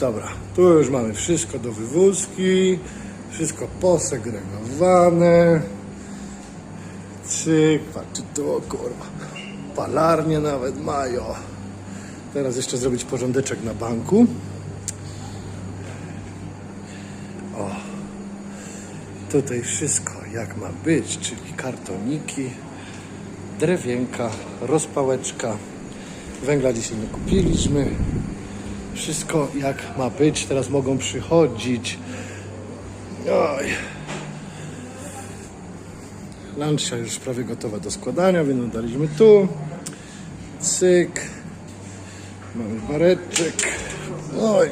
Dobra, tu już mamy wszystko do wywózki, wszystko posegregowane. Cyk, patrzcie tu, kurwa. Palarnie nawet mają. Teraz jeszcze zrobić porządeczek na banku. O, tutaj wszystko jak ma być, czyli kartoniki, drewienka, rozpałeczka. Węgla dzisiaj nie kupiliśmy. Wszystko jak ma być. Teraz mogą przychodzić. Oj. Lancia już prawie gotowa do składania, więc oddaliśmy tu. Cyk. Mamy bareczek. Oj.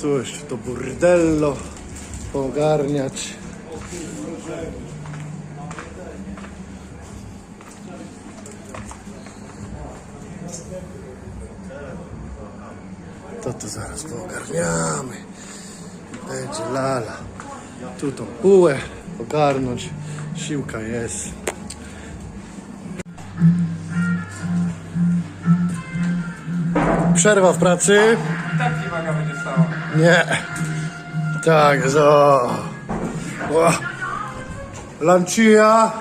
Tu jeszcze to burdello ogarniać. To to zaraz poogarniamy. Będzie lala. Tu tą półę ogarnąć. Siłka jest. Przerwa w pracy. Tak nie waga będzie stała. Nie. Tak, zo. Lancia.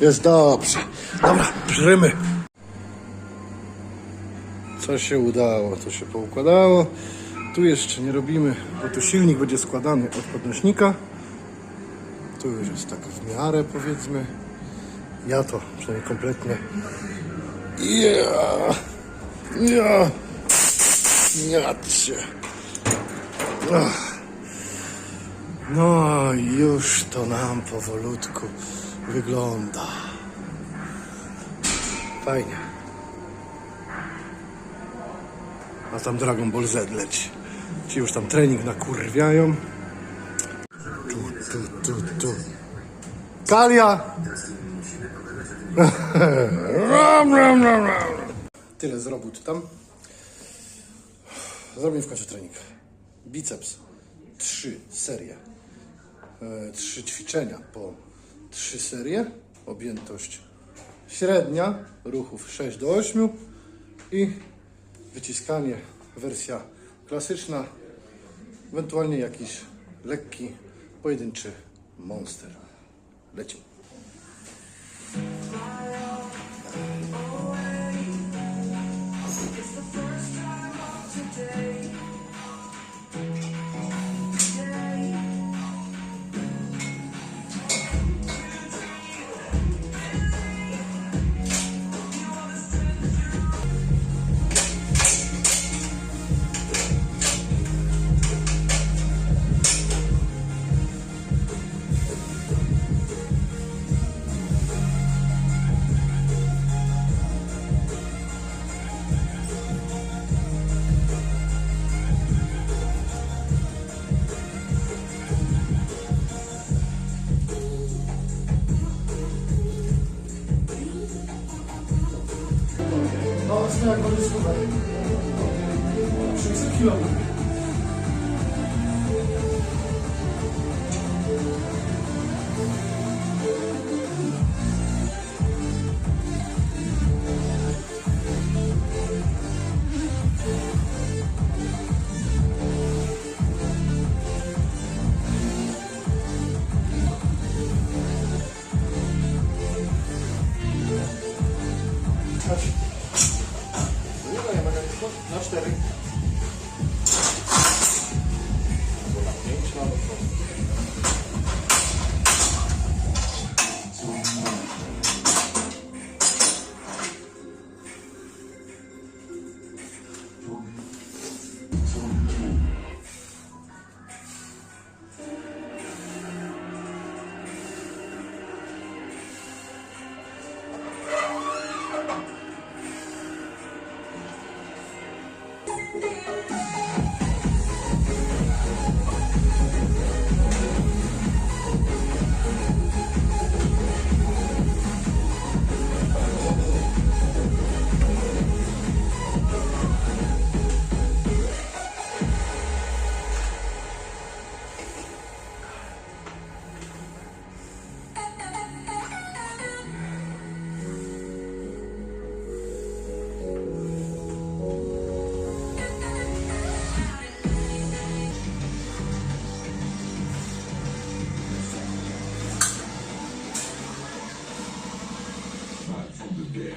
Jest dobrze. Dobra, żrymy. Co się udało, to się poukładało. Tu jeszcze nie robimy, bo tu silnik będzie składany od podnośnika. Tu już jest tak w miarę powiedzmy. Ja to przynajmniej kompletnie. Ja. Ja. Ja cię. Ach. No już to nam powolutku wygląda. Fajnie. A tam Dragon Ball Z leci. Ci już tam trening nakurwiają. Tu, tu, tu, tu. Kalia! ram, ram, ram, ram. Tyle z robót tam. Zrobimy w końcu trening. Biceps. Trzy serie. E, trzy ćwiczenia po trzy serie. Objętość średnia. Ruchów 6 do 8. I wyciskanie. Wersja klasyczna. Ewentualnie jakiś lekki, pojedynczy monster. Lecimy. 需要 Co?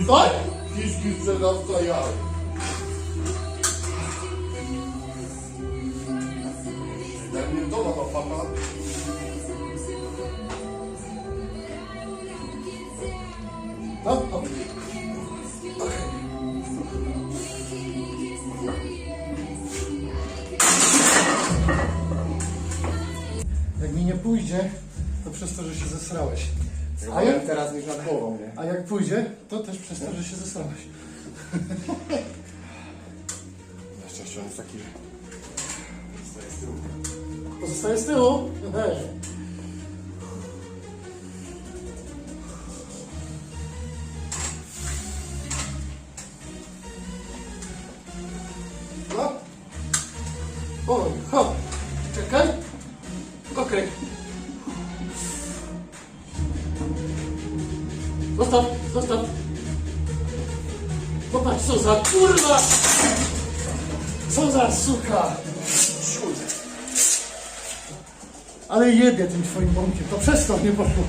Chiński, Daj! chiński sprzedawca jaj. Jak mnie doma ta fama, No, okej. Okej. Jak mi nie pójdzie, to przez to, że się zesrałeś. A jak, teraz niż nad głową, nie? a jak pójdzie, to też przez to, że się zesrałeś. Na szczęście on jest taki... Zostaje z tyłu. Pozostaje z tyłu. Hej. Co za kurwa! Co za suka! Ale jebie tym twoim bąkiem, to przez to nie poszło.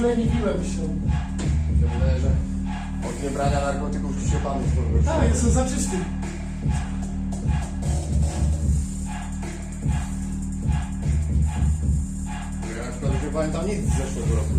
Rozleniwiłem się. Się wydaje, że od niebrania narkotyków ci się panu sporo Tak, jestem za czysty. Ja już nie pamiętam nic z zeszłego roku.